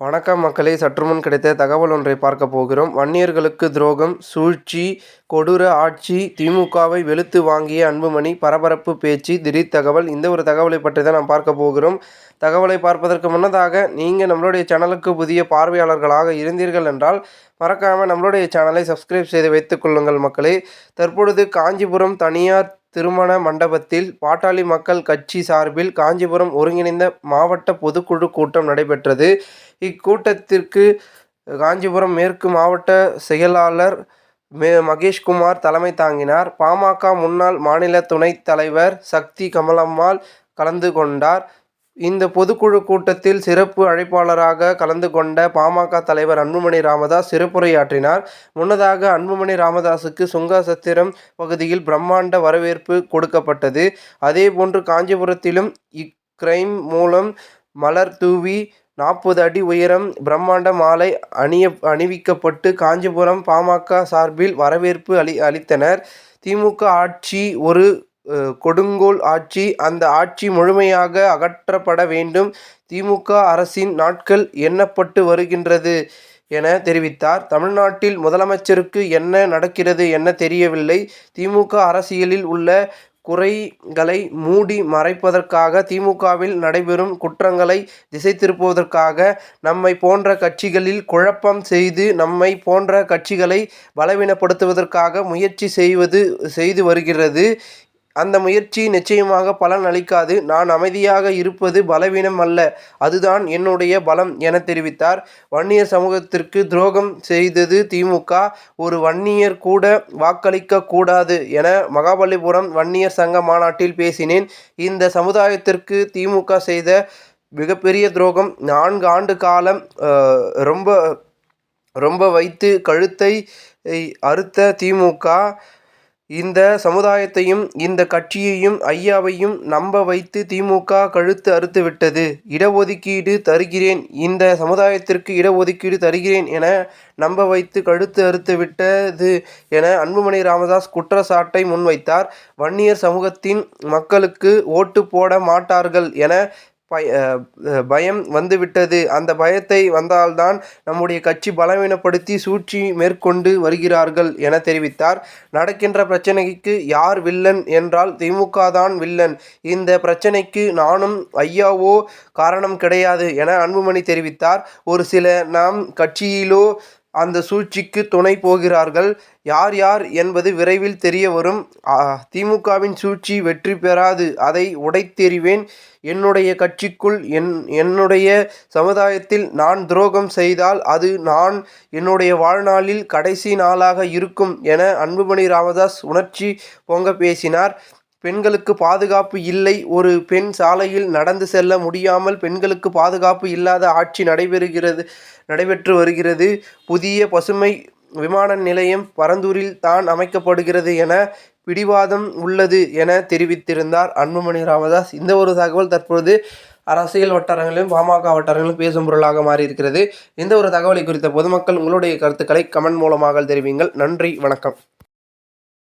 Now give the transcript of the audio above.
வணக்கம் மக்களே. சற்றுமுன் கிடைத்த தகவல் ஒன்றை பார்க்க போகிறோம். வன்னியர்களுக்கு துரோகம் சூழ்ச்சி கொடூர ஆட்சி திமுகவை வெளுத்து வாங்கிய அன்புமணி பரபரப்பு பேச்சு திடீர் தகவல் இந்த ஒரு தகவலை பற்றி தான் நாம் பார்க்க போகிறோம். தகவலை பார்ப்பதற்கு முன்னதாக நீங்கள் நம்மளுடைய சேனலுக்கு புதிய பார்வையாளர்களாக இருந்தீர்கள் என்றால் மறக்காமல் நம்மளுடைய சேனலை சப்ஸ்கிரைப் செய்து வைத்துக் கொள்ளுங்கள் மக்களே. தற்பொழுது காஞ்சிபுரம் தனியார் திருமண மண்டபத்தில் பாட்டாளி மக்கள் கட்சி சார்பில் காஞ்சிபுரம் ஒருங்கிணைந்த மாவட்ட பொதுக்குழு கூட்டம் நடைபெற்றது. இக்கூட்டத்திற்கு காஞ்சிபுரம் மேற்கு மாவட்ட செயலாளர் மே மகேஷ்குமார் தலைமை தாங்கினார். பாமக முன்னாள் மாநில துணைத் தலைவர் சக்தி கமலம்மாள் கலந்து கொண்டார். இந்த பொதுக்குழு கூட்டத்தில் சிறப்பு அழைப்பாளராக கலந்து கொண்ட பாமக தலைவர் அன்புமணி ராமதாஸ் சிறப்புரையாற்றினார். முன்னதாக அன்புமணி ராமதாஸுக்கு சுங்காசத்திரம் பகுதியில் பிரம்மாண்ட வரவேற்பு கொடுக்கப்பட்டது. அதேபோன்று காஞ்சிபுரத்திலும் இக்ரைம் மூலம் மலர் தூவி நாற்பது அடி உயரம் பிரம்மாண்ட மாலை அணிய அணிவிக்கப்பட்டு காஞ்சிபுரம் பாமக சார்பில் வரவேற்பு அளி அளித்தனர். திமுக ஆட்சி ஒரு கொடுங்கோல் ஆட்சி அந்த ஆட்சி முழுமையாக அகற்றப்பட வேண்டும். திமுக அரசின் நாட்கள் எண்ணப்பட்டு வருகின்றது என தெரிவித்தார். தமிழ்நாட்டில் முதலமைச்சருக்கு என்ன நடக்கிறது என தெரியவில்லை. திமுக அரசியலில் உள்ள குறைகளை மூடி மறைப்பதற்காக திமுகவில் நடைபெறும் குற்றங்களை திசை திருப்புவதற்காக நம்மை போன்ற கட்சிகளில் குழப்பம் செய்து நம்மை போன்ற கட்சிகளை பலவீனப்படுத்துவதற்காக முயற்சி செய்வது செய்து வருகிறது. அந்த முயற்சி நிச்சயமாக பலன் அளிக்காது. நான் அமைதியாக இருப்பது பலவீனம் அல்ல. அதுதான் என்னுடைய பலம் என தெரிவித்தார். வன்னியர் சமூகத்திற்கு துரோகம் செய்தது திமுக. ஒரு வன்னியர் கூட வாக்களிக்க கூடாது என மகாபலிபுரம் வன்னியர் சங்க மாநாட்டில் பேசினேன். இந்த சமுதாயத்திற்கு திமுக செய்த மிகப்பெரிய துரோகம் நான்கு ஆண்டு காலம் ரொம்ப ரொம்ப வைத்து கழுத்தை அறுத்த திமுக. இந்த சமுதாயத்தையும் இந்த கட்சியையும் ஐயாவையும் நம்ப வைத்து திமுக கழுத்து அறுத்து விட்டது. இடஒதுக்கீடு தருகிறேன். இந்த சமுதாயத்திற்கு இடஒதுக்கீடு தருகிறேன் என நம்ப வைத்து கழுத்து அறுத்து விட்டது என அன்புமணி ராமதாஸ் குற்றச்சாட்டை முன்வைத்தார். வன்னியர் சமூகத்தின் மக்களுக்கு ஓட்டு போட மாட்டார்கள் என பயம் வந்துவிட்டது. அந்த பயத்தை வந்தால்தான் நம்முடைய கட்சி பலவீனப்படுத்தி சூழ்ச்சி மேற்கொண்டு வருகிறார்கள் என தெரிவித்தார். நடக்கின்ற பிரச்சனைக்கு யார் வில்லன் என்றால் திமுக தான் வில்லன். இந்த பிரச்சனைக்கு நானும் ஐயாவோ காரணம் கிடையாது என அன்புமணி தெரிவித்தார். ஒரு சில நாம் கட்சியிலோ அந்த சூழ்ச்சிக்கு துணை போகிறார்கள். யார் யார் என்பது விரைவில் தெரிய வரும். திமுகவின் சூழ்ச்சி வெற்றி பெறாது. அதை உடைத்தெறிவேன். என்னுடைய கட்சிக்குள் என் என்னுடைய சமுதாயத்தில் நான் துரோகம் செய்தால் அது நான் என்னுடைய வாழ்நாளில் கடைசி நாளாக இருக்கும் என அன்புமணி ராமதாஸ் உணர்ச்சி பொங்க பேசினார். பெண்களுக்கு பாதுகாப்பு இல்லை. ஒரு பெண் சாலையில் நடந்து செல்ல முடியாமல் பெண்களுக்கு பாதுகாப்பு இல்லாத ஆட்சி நடைபெறுகிறது நடைபெற்று வருகிறது. புதிய பசுமை விமான நிலையம் பரந்தூரில் தான் அமைக்கப்படுகிறது என பிடிவாதம் உள்ளது என தெரிவித்திருந்தார் அன்புமணி ராமதாஸ். இந்த ஒரு தகவல் தற்பொழுது அரசியல் வட்டாரங்களிலும் பாமக வட்டாரங்களிலும் பேசும் பொருளாக மாறியிருக்கிறது. இந்த ஒரு தகவலை குறித்த பொதுமக்கள் உங்களுடைய கருத்துக்களை கமெண்ட் மூலமாக தெரிவிங்கள். நன்றி வணக்கம்.